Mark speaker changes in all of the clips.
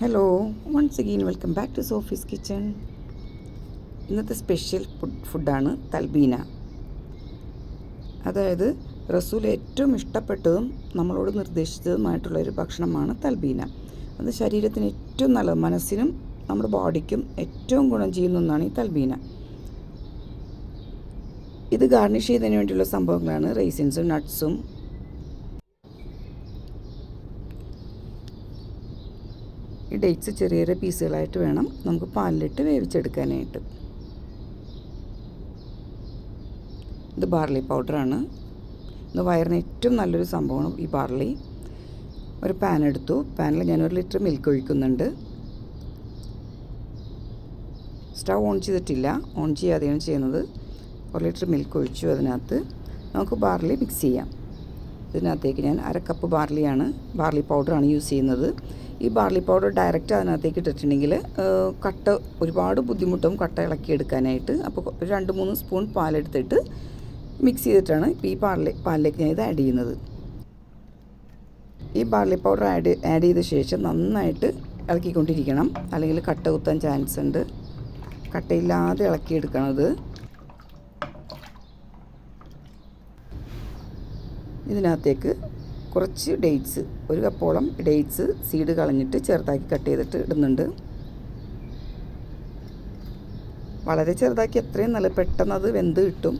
Speaker 1: Hello once again welcome back to Sophie's kitchen ഇന്നത്തെ special food ഫുഡാണ് തൽബീന. അതായത് റസൂൽ ഏറ്റവും ഇഷ്ടപ്പെട്ടതും നമ്മളോട് നിർദ്ദേശിച്ചതുമായിട്ടുള്ള ഒരു ഭക്ഷണമാണ് തൽബീന. അത് ശരീരത്തിന് ഏറ്റവും നല്ലത് മനസ്സിനും നമ്മുടെ ബോഡിക്കും ഏറ്റവും ഗുണം ചെയ്യുന്ന ഒന്നാണ് ഈ തൽബീന. ഇത് ഗാർണിഷ് ചെയ്തതിന് വേണ്ടിയുള്ള സംഭവങ്ങളാണ് റൈസിൻസും നട്ട്സും ഈ ഡേറ്റ്സ് ചെറിയ ചെറിയ പീസുകളായിട്ട് വേണം നമുക്ക് പാലിലിട്ട് വേവിച്ചെടുക്കാനായിട്ട്. ഇത് ബാർലി പൗഡറാണ് ഇത് വയറിന് ഏറ്റവും നല്ലൊരു സംഭവമാണ് ഈ ബാർലി ഒരു പാൻ എടുത്തു. പാനിൽ ഞാൻ ഒരു ലിറ്റർ മിൽക്ക് ഒഴിക്കുന്നുണ്ട്. സ്റ്റൗ ഓൺ ചെയ്തിട്ടില്ല. ഓൺ ചെയ്യാതെയാണ് ചെയ്യുന്നത്. ഒരു ലിറ്റർ മിൽക്ക് ഒഴിച്ചു അതിനകത്ത്. നമുക്ക് ബാർലി മിക്സ് ചെയ്യാം. ഇതിനകത്തേക്ക് ഞാൻ അര കപ്പ് ബാർലിയാണ് ബാർലി പൗഡറാണ് യൂസ് ചെയ്യുന്നത്. ഈ ബാർലി പൗഡർ ഡയറക്റ്റ് അതിനകത്തേക്ക് ഇട്ടിട്ടുണ്ടെങ്കിൽ കട്ട ഒരുപാട് ബുദ്ധിമുട്ടും കട്ട ഇളക്കി എടുക്കാനായിട്ട്. അപ്പോൾ രണ്ട് മൂന്ന് സ്പൂൺ പാലെടുത്തിട്ട് മിക്സ് ചെയ്തിട്ടാണ് ഈ പാലിലെ പാലിലേക്ക് ഞാൻ ഇത് ആഡ് ചെയ്യുന്നത്. ഈ ബാർലി പൗഡർ ആഡ് ആഡ് ചെയ്ത ശേഷം നന്നായിട്ട് ഇളക്കിക്കൊണ്ടിരിക്കണം. അല്ലെങ്കിൽ കട്ട കുത്താൻ ചാൻസ് ഉണ്ട്. കട്ടയില്ലാതെ ഇളക്കിയെടുക്കണത്. ഇതിനകത്തേക്ക് കുറച്ച് ഡേറ്റ്സ് ഒരു കപ്പോളം ഡേറ്റ്സ് സീഡ് കളഞ്ഞിട്ട് ചെറുതാക്കി കട്ട് ചെയ്തിട്ട് ഇടുന്നുണ്ട്. വളരെ ചെറുതാക്കി എത്രയും നല്ല പെട്ടെന്ന് അത് വെന്ത് കിട്ടും.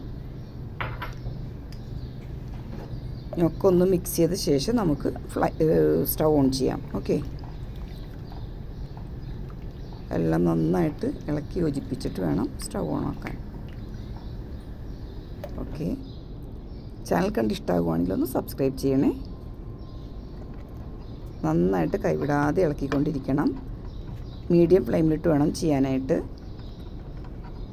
Speaker 1: ഒക്കെ ഒന്ന് മിക്സ് ചെയ്ത ശേഷം നമുക്ക് ഫ്ലൈ സ്റ്റൗ ഓൺ ചെയ്യാം. ഓക്കെ. എല്ലാം നന്നായിട്ട് ഇളക്കി യോജിപ്പിച്ചിട്ട് വേണം സ്റ്റൗ ഓൺ ആക്കാൻ ഓക്കെ. ചാനൽ കണ്ട് ഇഷ്ടമാകുവാണെങ്കിൽ ഒന്ന് സബ്സ്ക്രൈബ് ചെയ്യണേ. നന്നായിട്ട് കൈവിടാതെ ഇളക്കിക്കൊണ്ടിരിക്കണം. മീഡിയം ഫ്ലെയിമിലിട്ട് വേണം ചെയ്യാനായിട്ട്.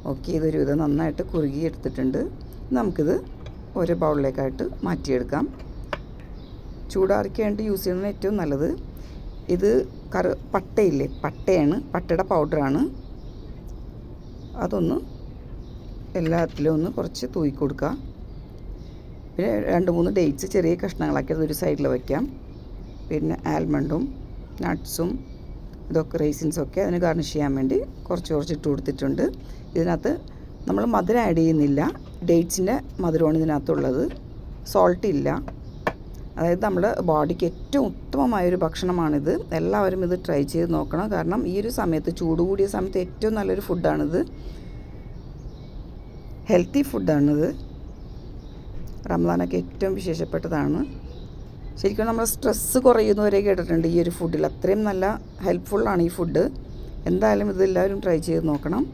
Speaker 1: ഓക്കെ ഇതൊരു വിധം നന്നായിട്ട് കുറുകി എടുത്തിട്ടുണ്ട്. നമുക്കിത് ഓരോ ബൗളിലേക്കായിട്ട് മാറ്റിയെടുക്കാം. ചൂടാറിക്കായിട്ട് യൂസ് ചെയ്യുന്നത് ഏറ്റവും നല്ലത്. ഇത് കറു പട്ടയില്ലേ? പട്ടയാണ് പട്ടയുടെ പൗഡറാണ് അതൊന്ന് എല്ലാത്തിലും ഒന്ന് കുറച്ച് തൂക്കി പിന്നെ രണ്ട് മൂന്ന് ഡേറ്റ്സ് ചെറിയ കഷ്ണങ്ങളാക്കി അതൊരു സൈഡിൽ വയ്ക്കാം പിന്നെ ആൽമണ്ടും നട്ട്സും ഇതൊക്കെ റേസിൻസൊക്കെ അതിന് ഗാർണിഷ് ചെയ്യാൻ വേണ്ടി കുറച്ച് കുറച്ച് ഇട്ട് കൊടുത്തിട്ടുണ്ട്. ഇതിനകത്ത് നമ്മൾ മധുരം ആഡ് ചെയ്യുന്നില്ല. ഡേറ്റ്സിന്റെ മധുരമാണ് ഇതിനകത്തുള്ളത്. സോൾട്ട് ഇല്ല. അതായത് നമ്മുടെ ബോഡിക്ക് ഏറ്റവും ഉത്തമമായൊരു ഭക്ഷണമാണിത്. എല്ലാവരും ഇത് ട്രൈ ചെയ്ത് നോക്കണം. കാരണം ഈ ഒരു സമയത്ത് ചൂട് കൂടിയ സമയത്ത് ഏറ്റവും നല്ലൊരു ഫുഡാണിത് ഹെൽത്തി ഫുഡാണിത് റംസാനൊക്കെ ഏറ്റവും വിശേഷപ്പെട്ടതാണ്. ശരിക്കും നമ്മൾ സ്ട്രെസ്സ് കുറയുന്നവരെ കേട്ടിട്ടുണ്ട് ഈ ഒരു ഫുഡിൽ അത്രയും നല്ല ഹെൽപ്ഫുള്ളാണ് ഈ ഫുഡ് എന്തായാലും ഇതെല്ലാവരും ട്രൈ ചെയ്ത് നോക്കണം.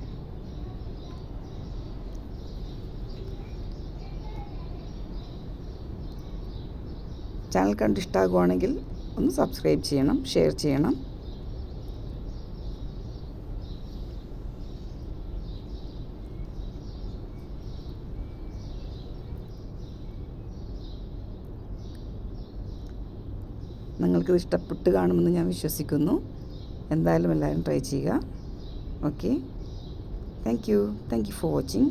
Speaker 1: ചാനൽ കണ്ട് ഇഷ്ടമാകുവാണെങ്കിൽ ഒന്ന് സബ്സ്ക്രൈബ് ചെയ്യണം ഷെയർ ചെയ്യണം. നിങ്ങൾക്കിത് ഇഷ്ടപ്പെട്ട് കാണുമെന്ന് ഞാൻ വിശ്വസിക്കുന്നു. എന്തായാലും എല്ലാവരും ട്രൈ ചെയ്യുക. Okay thank you thank you for watching